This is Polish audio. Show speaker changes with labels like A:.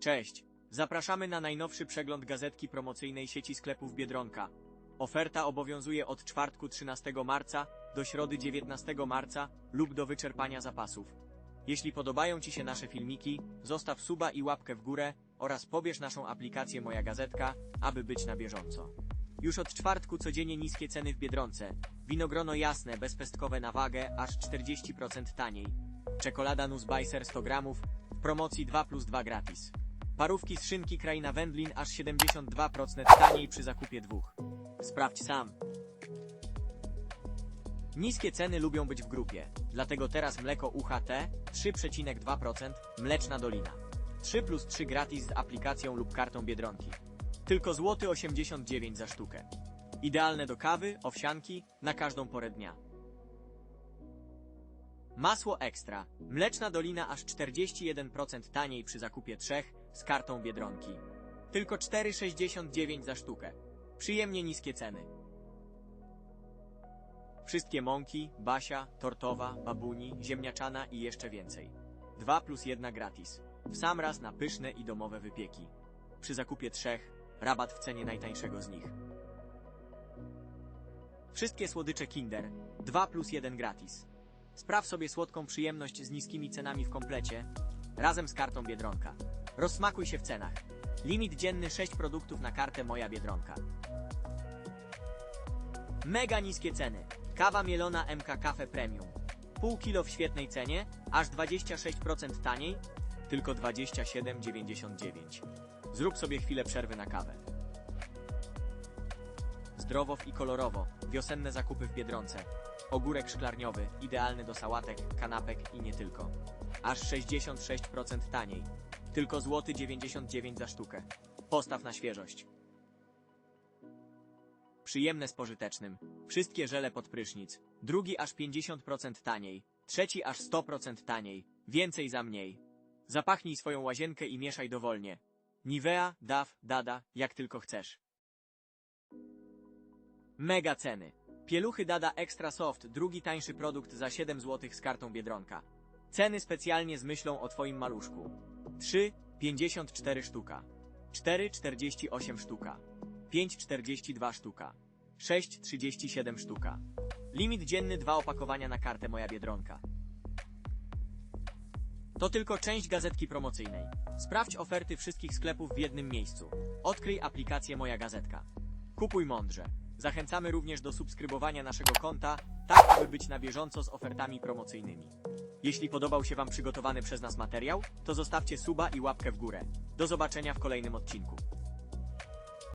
A: Cześć! Zapraszamy na najnowszy przegląd gazetki promocyjnej sieci sklepów Biedronka. Oferta obowiązuje od czwartku 13 marca do środy 19 marca lub do wyczerpania zapasów. Jeśli podobają Ci się nasze filmiki, zostaw suba i łapkę w górę oraz pobierz naszą aplikację Moja Gazetka, aby być na bieżąco. Już od czwartku codziennie niskie ceny w Biedronce. Winogrono jasne, bezpestkowe na wagę, aż 40% taniej. Czekolada Nussbeiser 100 gramów, w promocji 2 plus 2 gratis. Parówki z szynki Kraina Wędlin aż 72% taniej przy zakupie dwóch. Sprawdź sam. Niskie ceny lubią być w grupie, dlatego teraz mleko UHT 3,2%, Mleczna Dolina. 3 plus 3 gratis z aplikacją lub kartą Biedronki. Tylko złoty 89 za sztukę. Idealne do kawy, owsianki, na każdą porę dnia. Masło ekstra. Mleczna Dolina aż 41% taniej przy zakupie trzech z kartą Biedronki. Tylko 4,69 za sztukę. Przyjemnie niskie ceny. Wszystkie mąki, basia, tortowa, babuni, ziemniaczana i jeszcze więcej. 2 plus 1 gratis. W sam raz na pyszne i domowe wypieki. Przy zakupie trzech, rabat w cenie najtańszego z nich. Wszystkie słodycze Kinder, 2 plus 1 gratis. Spraw sobie słodką przyjemność z niskimi cenami w komplecie, razem z kartą Biedronka. Rozsmakuj się w cenach. Limit dzienny 6 produktów na kartę Moja Biedronka. Mega niskie ceny. Kawa mielona MK Cafe Premium. Pół kilo w świetnej cenie, aż 26% taniej, tylko 27,99. Zrób sobie chwilę przerwy na kawę. Zdrowo i kolorowo. Wiosenne zakupy w Biedronce. Ogórek szklarniowy, idealny do sałatek, kanapek i nie tylko. Aż 66% taniej. Tylko złoty 99 za sztukę. Postaw na świeżość. Przyjemne z pożytecznym. Wszystkie żele pod prysznic. Drugi aż 50% taniej. Trzeci aż 100% taniej. Więcej za mniej. Zapachnij swoją łazienkę i mieszaj dowolnie. Nivea, DAF, Dada, jak tylko chcesz. Mega ceny. Pieluchy Dada Extra Soft, drugi tańszy produkt za 7 zł z kartą Biedronka. Ceny specjalnie z myślą o Twoim maluszku. 3, 54 sztuka. 4, 48 sztuka. 5, 42 sztuka. 6, 37 sztuka. Limit dzienny 2 opakowania na kartę Moja Biedronka. To tylko część gazetki promocyjnej. Sprawdź oferty wszystkich sklepów w jednym miejscu. Odkryj aplikację Moja Gazetka. Kupuj mądrze. Zachęcamy również do subskrybowania naszego konta, tak aby być na bieżąco z ofertami promocyjnymi. Jeśli podobał się Wam przygotowany przez nas materiał, to zostawcie suba i łapkę w górę. Do zobaczenia w kolejnym odcinku.